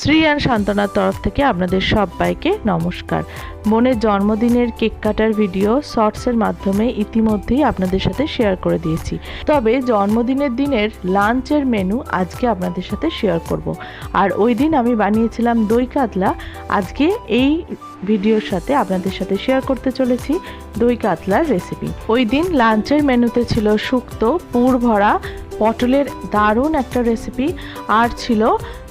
Shri and সান্ত্বনার তরফ থেকে আপনাদের সবাইকে নমস্কার। বোনের জন্মদিনের কেক কাটার ভিডিও শর্টসের মাধ্যমে ইতিমধ্যেই আপনাদের সাথে শেয়ার করে দিয়েছি। তবে জন্মদিনের দিনের লাঞ্চের মেনু আজকে আপনাদের সাথে শেয়ার করব। আর ওই দিন আমি বানিয়েছিলাম দই কাতলা। আজকে এই ভিডিওর সাথে আপনাদের সাথে শেয়ার করতে চলেছি দই কাতলার রেসিপি। ওই দিন লাঞ্চের মেনুতে ছিল শুক্তো, পুর ভরা, পটলের দারুণ একটা রেসিপি। আর ছিল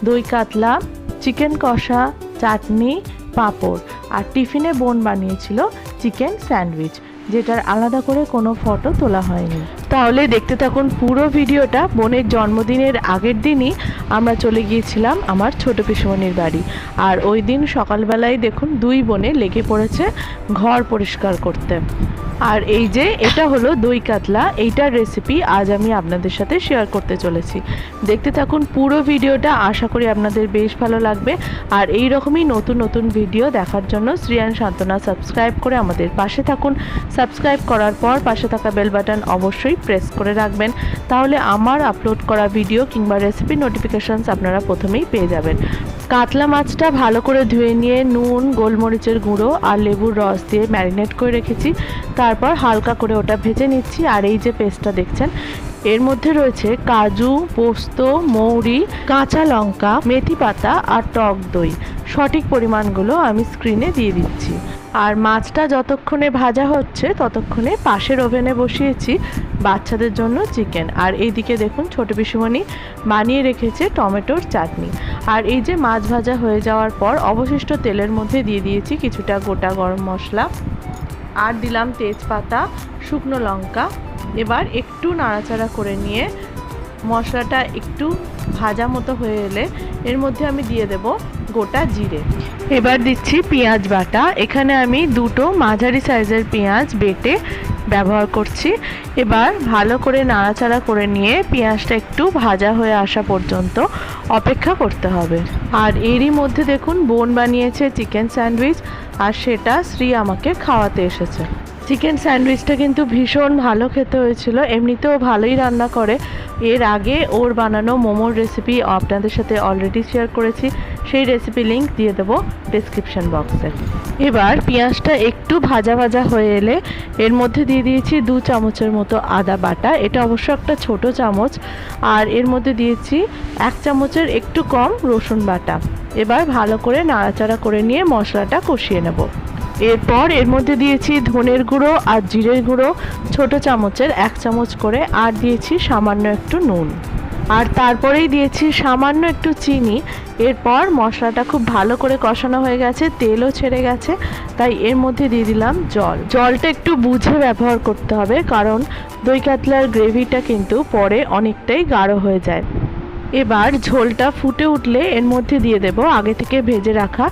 দই কাতলা চিকেন কষা, চাটনি, পাঁপড়। আর টিফিনে বোন বানিয়েছিল চিকেন স্যান্ডউইচ, যেটার আলাদা করে কোনো ফটো তোলা হয়নি। তাহলে দেখতে থাকুন পুরো ভিডিওটা। বোনের জন্মদিনের আগের দিনই আমরা চলে গিয়েছিলাম আমার ছোট পিসমনির বাড়ি। আর ওই দিন সকালবেলায় দেখুন দুই বোনে লেগে পড়েছে ঘর পরিষ্কার করতে। আর এই যে এটা হলো দই কাতলা, এইটার রেসিপি আজ আমি আপনাদের সাথে শেয়ার করতে চলেছি। দেখতে থাকুন পুরো ভিডিওটা, আশা করি আপনাদের বেশ ভালো লাগবে। আর এই রকমই নতুন নতুন ভিডিও দেখার জন্য শ্রিয়ান সান্ত্বনা সাবস্ক্রাইব করে আমাদের পাশে থাকুন। সাবস্ক্রাইব করার পর পাশে থাকা বেল বাটন অবশ্যই প্রেস করে রাখবেন। তাহলে আমার আপলোড করা ভিডিও কিংবা রেসিপি নোটিফিকেশনস আপনারা প্রথমেই পেয়ে যাবেন। কাতলা মাছটা ভালো করে ধুয়ে নিয়ে নুন, গোলমরিচের গুঁড়ো আর লেবুর রস দিয়ে ম্যারিনেট করে রেখেছি। তারপর হালকা করে ওটা ভেজে নিচ্ছি আর এই যে পেস্টটা দেখছেন, এর মধ্যে রয়েছে কাজু, পোস্ত, মৌরি, কাঁচা লঙ্কা, মেথি পাতা আর টক দই। সঠিক পরিমাণগুলো আমি স্ক্রিনে দিয়ে দিচ্ছি। আর মাছটা যতক্ষণে ভাজা হচ্ছে, ততক্ষণে পাশের ওভেনে বসিয়েছি বাচ্চাদের জন্য চিকেন। আর এইদিকে দেখুন, ছোট পিসুমণি বানিয়ে রেখেছে টমেটোর চাটনি। আর এই যে মাছ ভাজা হয়ে যাওয়ার পর, অবশিষ্ট তেলের মধ্যে দিয়ে দিয়েছি কিছুটা গোটা গরম মশলা। আর দিলাম তেজপাতা, শুকনো লঙ্কা। এবার একটু নাড়াচাড়া করে নিয়ে মশলাটা একটু ভাজা মতো হয়ে এলে এর মধ্যে আমি দিয়ে দেব গোটা জিরে। এবার দিচ্ছি পেঁয়াজ বাটা। এখানে আমি দুটো মাঝারি সাইজের পেঁয়াজ বেটে ব্যবহার করছি। এবার ভালো করে নাড়াচাড়া করে নিয়ে পেঁয়াজটা একটু ভাজা হয়ে আসা পর্যন্ত অপেক্ষা করতে হবে। আর এরই মধ্যে দেখুন, বোন বানিয়েছে চিকেন স্যান্ডউইচ আর সেটা শ্রী আমাকে খাওয়াতে এসেছে। চিকেন স্যান্ডউইচটা কিন্তু ভীষণ ভালো খেতে হয়েছিল। এমনিতেও ভালোই রান্না করে। এর আগে ওর বানানো মোমোর রেসিপি আপনাদের সাথে অলরেডি শেয়ার করেছি। সেই রেসিপি লিঙ্ক দিয়ে দেবো ডিসক্রিপশন বক্সে এবার পেঁয়াজটা একটু ভাজা ভাজা হয়ে এলে এর মধ্যে দিয়ে দিয়েছি দু চামচের মতো আদা বাটা, এটা অবশ্য একটা ছোট চামচ, আর এর মধ্যে দিয়েছি এক চামচের একটু কম রসুন বাটা। এবার ভালো করে নাড়াচাড়া করে নিয়ে মশলাটা কষিয়ে নেব। এরপর এর মধ্যে দিয়েছি ধনের গুঁড়ো আর জিরের গুঁড়ো, ছোট চামচের এক চামচ করে, আর দিয়েছি সামান্য একটু নুন। আর তারপরেই দিয়েছি সামান্য একটু চিনি। এরপর মশলাটা খুব ভালো করে কষানো হয়ে গেছে, তেলও ছেড়ে গেছে, তাই এর মধ্যে দিয়ে দিলাম জল। জলটা একটু বুঝে ব্যবহার করতে হবে, কারণ দই কাতলার গ্রেভিটা কিন্তু পরে অনেকটাই গাঢ় হয়ে যায়। এবার ঝোলটা ফুটে উঠলে এর মধ্যে দিয়ে দেব আগে থেকে ভেজে রাখা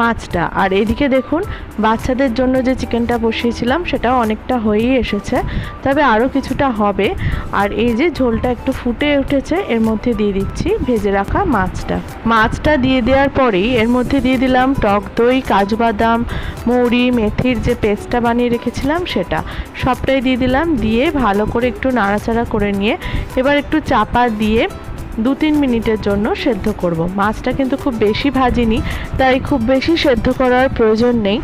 মাছটা। আর এদিকে দেখুন, বাচ্চাদের জন্য যে চিকেনটা বসিয়েছিলাম সেটা অনেকটা হয়েই এসেছে, তবে আরও কিছুটা হবে। আর এই যে ঝোলটা একটু ফুটে উঠেছে, এর মধ্যে দিয়ে দিচ্ছি ভেজে রাখা মাছটা। মাছটা দিয়ে দেওয়ার পরেই এর মধ্যে দিয়ে দিলাম টক দই, কাজু বাদাম, মৌরি, মেথির যে পেস্টটা বানিয়ে রেখেছিলাম, সেটা। সবটাই দিয়ে দিলাম, দিয়ে ভালো করে একটু নাড়াচাড়া করে নিয়ে এবার একটু চাপা দিয়ে দু তিন মিনিটের জন্য সেদ্ধ করব। মাছটা কিন্তু খুব বেশি ভাজিনি, তাই খুব বেশি সেদ্ধ করার প্রয়োজন নেই।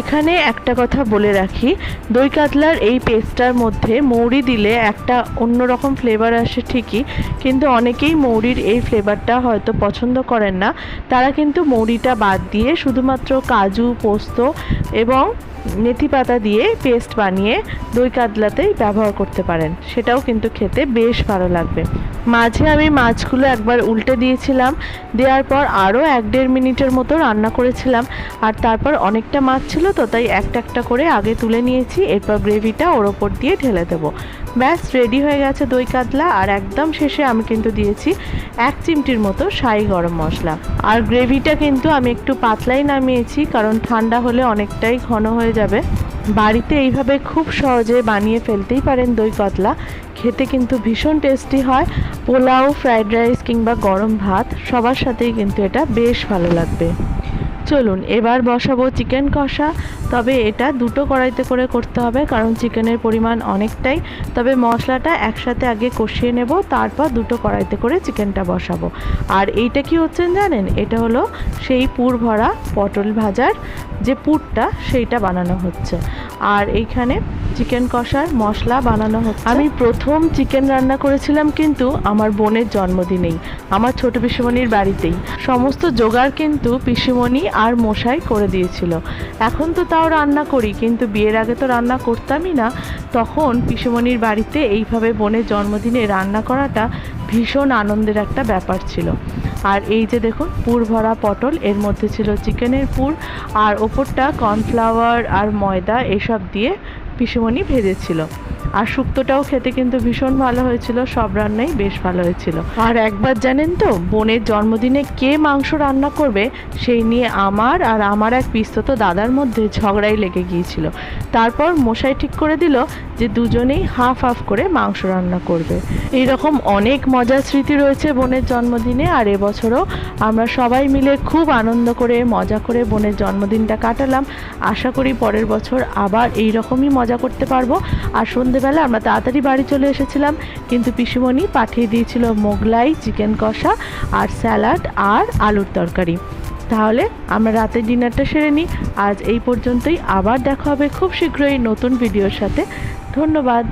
এখানে একটা কথা বলে রাখি, দই কাতলার এই পেস্টটার মধ্যে মৌরি দিলে একটা অন্যরকম ফ্লেভার আসে ঠিকই, কিন্তু অনেকেই মৌরির এই ফ্লেভারটা হয়তো পছন্দ করেন না। তারা কিন্তু মৌরিটা বাদ দিয়ে শুধুমাত্র কাজু, পোস্ত এবং মেথি পাতা দিয়ে পেস্ট বানিয়ে দই কাতলাতেই ব্যবহার করতে পারেন। সেটাও কিন্তু খেতে বেশ ভালো লাগবে। মাঝে আমি মাছগুলো একবার উল্টে দিয়েছিলাম, দেওয়ার পর আরও এক দেড় মিনিটের মতো রান্না করেছিলাম আর তারপর অনেকটা মাছ ছিল তো তাই একটা একটা করে আগে তুলে নিয়েছি, এরপর গ্রেভিটা ওর ওপর দিয়ে ঢেলে দেবো। ব্যাস রেডি হয়ে গেছে দই কাতলা, আর একদম শেষে আমি কিন্তু দিয়েছি এক চিমটির মতো সাই গরম মশলা। আর গ্রেভিটা কিন্তু আমি একটু পাতলাই নামিয়েছি, কারণ ঠান্ডা হলে অনেকটাই ঘন হয়ে যাবে। বাড়িতে এইভাবে খুব সহজে বানিয়ে ফেলতেই পারেন দই কাতলা। খেতে কিন্তু ভীষণ টেস্টি হয়। পোলাও ফ্রাইড রাইস কিংবা গরম ভাত, সবার সাথেই কিন্তু এটা বেশ ভালো লাগবে। চলুন, এবার বসাবো চিকেন কষা। তবে এটা দুটো কড়াইতে করে করতে হবে, কারণ চিকেনের পরিমাণ অনেকটাই। তবে মশলাটা একসাথে আগে কষিয়ে নেব, তারপর দুটো কড়াইতে করে চিকেনটা বসাবো। আর এইটা কি হচ্ছেন জানেন? এটা হলো সেই পুর ভরা পটল ভাজার যে পুরটা, সেইটা বানানো হচ্ছে। আর এইখানে চিকেন কষার মশলা বানানো হচ্ছে। আমি প্রথম চিকেন রান্না করেছিলাম কিন্তু আমার বোনের জন্মদিনেই, আমার ছোট পিসিমণির বাড়িতেই। সমস্ত জোগাড় কিন্তু পিসিমণি আর মশাই করে দিয়েছিল। এখন তো তাও রান্না করি, কিন্তু বিয়ের আগে তো রান্না করতামই না। তখন পিসিমণির বাড়িতে এইভাবে বোনের জন্মদিনে রান্না করাটা ভীষণ আনন্দের একটা ব্যাপার ছিল। আর এই যে দেখুন, পুর ভরা পটল, এর মধ্যে ছিল চিকেনের পুর আর ওপরটা কর্নফ্লাওয়ার আর ময়দা, এসব দিয়ে পিসুমণি ভেজেছিল। আর শুক্তোটাও খেতে কিন্তু ভীষণ ভালো হয়েছিল, সব রান্নাই বেশ ভালো হয়েছিল। আর একবার জানেন তো, বোনের জন্মদিনে কে মাংস রান্না করবে, সেই নিয়ে আমার আর আমার এক পিস্তত দাদার মধ্যে ঝগড়াই লেগে গিয়েছিল। তারপর মশাই ঠিক করে দিল যে দুজনেই হাফ হাফ করে মাংস রান্না করবে। এই রকম অনেক মজার স্মৃতি রয়েছে বোনের জন্মদিনে, আর এবছরও আমরা সবাই মিলে খুব আনন্দ করে, মজা করে বোনের জন্মদিনটা কাটালাম। আশা করি পরের বছর আবার এই রকমই মজা করতে পারব। আর সন্ধেবেলা আমরা তাড়াতাড়ি বাড়ি চলে এসেছিলাম, কিন্তু পিসুমণি পাঠিয়ে দিয়েছিল মোগলাই, চিকেন কষা, আর স্যালাড, আর আলুর তরকারি। তাহলে আমরা রাতের ডিনারটা সেরে নিই। আজ এই পর্যন্তই। আবার দেখা হবে খুব শীঘ্রই নতুন ভিডিওর সাথে। ধন্যবাদ।